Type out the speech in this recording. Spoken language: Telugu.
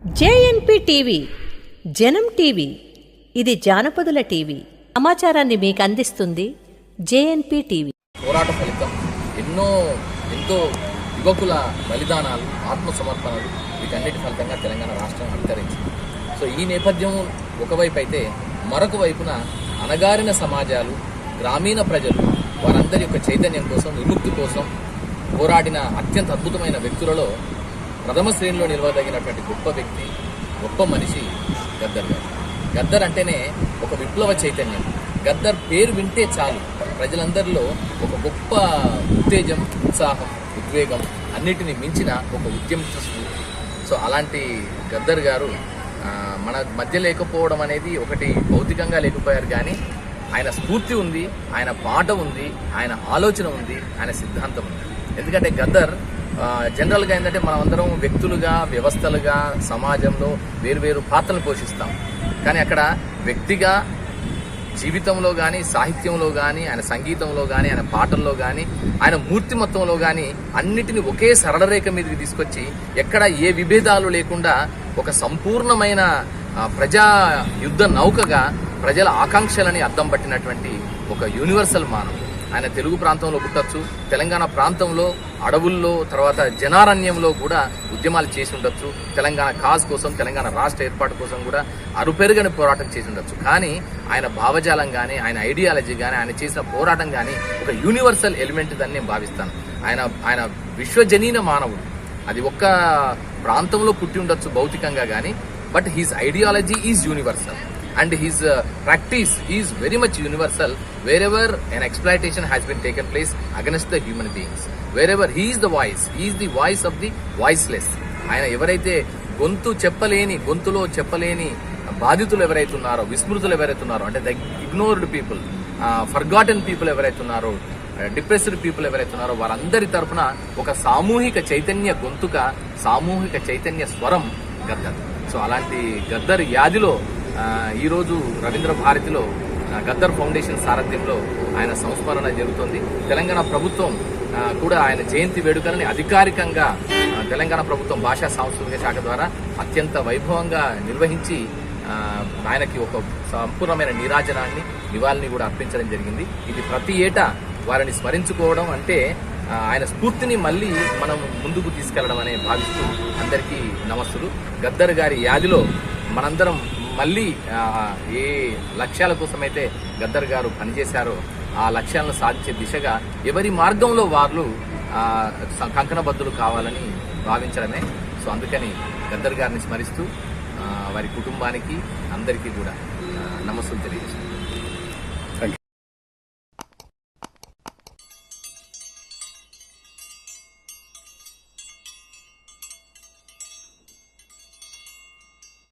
జేఎన్పి టీవీ జనం టీవీ ఇది జానపదుల టీవీ. సమాచారాన్ని మీకు అందిస్తుంది జేఎన్పి టీవీ. పోరాట ఫలితం. ఎన్నో ఎంతో యువకుల బలిదానాలు ఆత్మసమర్పణలు వీటన్నిటి ఫలితంగా తెలంగాణ రాష్ట్రం అంతరించింది. సో ఈ నేపథ్యం ఒకవైపు అయితే మరొక వైపున అణగారిన సమాజాలు గ్రామీణ ప్రజలు వారందరి యొక్క చైతన్యం కోసం విముక్తి కోసం పోరాడిన అత్యంత అద్భుతమైన వ్యక్తులలో ప్రథమ శ్రేణిలో నిలవదగినటువంటి గొప్ప వ్యక్తి గొప్ప మనిషి గద్దర్ గారు. గద్దర్ అంటేనే ఒక విప్లవ చైతన్యం. గద్దర్ పేరు వింటే చాలు. ప్రజలందరిలో ఒక గొప్ప ఉత్తేజం ఉత్సాహం ఉద్వేగం అన్నిటిని మించిన ఒక ఉద్యమ స్ఫూర్తి. సో అలాంటి గద్దర్ గారు మన మధ్య లేకపోవడం అనేది ఒకటి భౌతికంగా లేకపోయారు కానీ ఆయన స్ఫూర్తి ఉంది ఆయన పాట ఉంది ఆయన ఆలోచన ఉంది ఆయన సిద్ధాంతం ఉంది. ఎందుకంటే గద్దర్ జనరల్గా ఏంటంటే మనం అందరం వ్యక్తులుగా వ్యవస్థలుగా సమాజంలో వేరువేరు పాత్రలు పోషిస్తాం. కానీ అక్కడ వ్యక్తిగా జీవితంలో కానీ సాహిత్యంలో కానీ ఆయన సంగీతంలో కానీ ఆయన పాటల్లో కానీ ఆయన మూర్తిమత్వంలో కానీ అన్నిటిని ఒకే సరళరేఖ మీదకి తీసుకొచ్చి ఎక్కడ ఏ విభేదాలు లేకుండా ఒక సంపూర్ణమైన ప్రజా యుద్ధ నౌకగా ప్రజల ఆకాంక్షలని అద్దం పట్టినటువంటి ఒక యూనివర్సల్ మానవుడు. ఆయన తెలుగు ప్రాంతంలో పుట్టచ్చు. తెలంగాణ ప్రాంతంలో అడవుల్లో తర్వాత జనారణ్యంలో కూడా ఉద్యమాలు చేసి ఉండొచ్చు. తెలంగాణ కాజ్ కోసం తెలంగాణ రాష్ట్ర ఏర్పాటు కోసం కూడా అరుపెరుగని పోరాటం చేసి ఉండొచ్చు. కానీ ఆయన భావజాలం కానీ ఆయన ఐడియాలజీ కానీ ఆయన చేసిన పోరాటం కానీ ఒక యూనివర్సల్ ఎలిమెంట్ అని నేను భావిస్తాను. ఆయన ఆయన విశ్వజనీన మానవుడు. అది ఒక్క ప్రాంతంలో పుట్టి ఉండొచ్చు భౌతికంగా కానీ but his ideology is universal and his practice is very much universal wherever an exploitation has been taken place against the human beings wherever he is the voice he is the voice of the voiceless ఆయన ఎవరైతే గొంతు చెప్పలేని గొంతులో చెప్పలేని బాధితులు ఎవరైతే ఉన్నారో విస్మృతులు ఎవరైతే ఉన్నారో అంటే the ignored people forgotten people ఎవరైతే ఉన్నారో డిప్రెస్డ్ పీపుల్ ఎవరైతే ఉన్నారో వారందరి తరఫున ఒక సామూహిక చైతన్య గొంతుక సామూహిక చైతన్య స్వరం గద్దర్ సో అలాంటి గద్దర్ వ్యాధిలో ఈరోజు రవీంద్ర భారతిలో గద్దర్ ఫౌండేషన్ సారథ్యంలో ఆయన సంస్మరణ జరుగుతుంది. తెలంగాణ ప్రభుత్వం కూడా ఆయన జయంతి వేడుకలని అధికారికంగా తెలంగాణ ప్రభుత్వం భాషా సాంస్కృతిక శాఖ ద్వారా అత్యంత వైభవంగా నిర్వహించి ఆయనకి ఒక సంపూర్ణమైన నీరాజనాన్ని నివాళిని కూడా అర్పించడం జరిగింది. ఇది ప్రతి ఏటా వారిని స్మరించుకోవడం అంటే ఆయన స్ఫూర్తిని మళ్ళీ మనం ముందుకు తీసుకెళ్ళడం అనే భావిస్తూ అందరికీ నమస్సులు. గద్దర్ గారి యాదిలో మనందరం మళ్ళీ ఏ లక్ష్యాల కోసమైతే గద్దర్ గారు పనిచేశారో ఆ లక్ష్యాలను సాధించే దిశగా ఎవరి మార్గంలో వారు కంకణబద్ధులు కావాలని భావించడమే. సో అందుకని గద్దర్ గారిని స్మరిస్తూ వారి కుటుంబానికి అందరికీ కూడా నమస్సులు తెలియజేస్తున్నాను.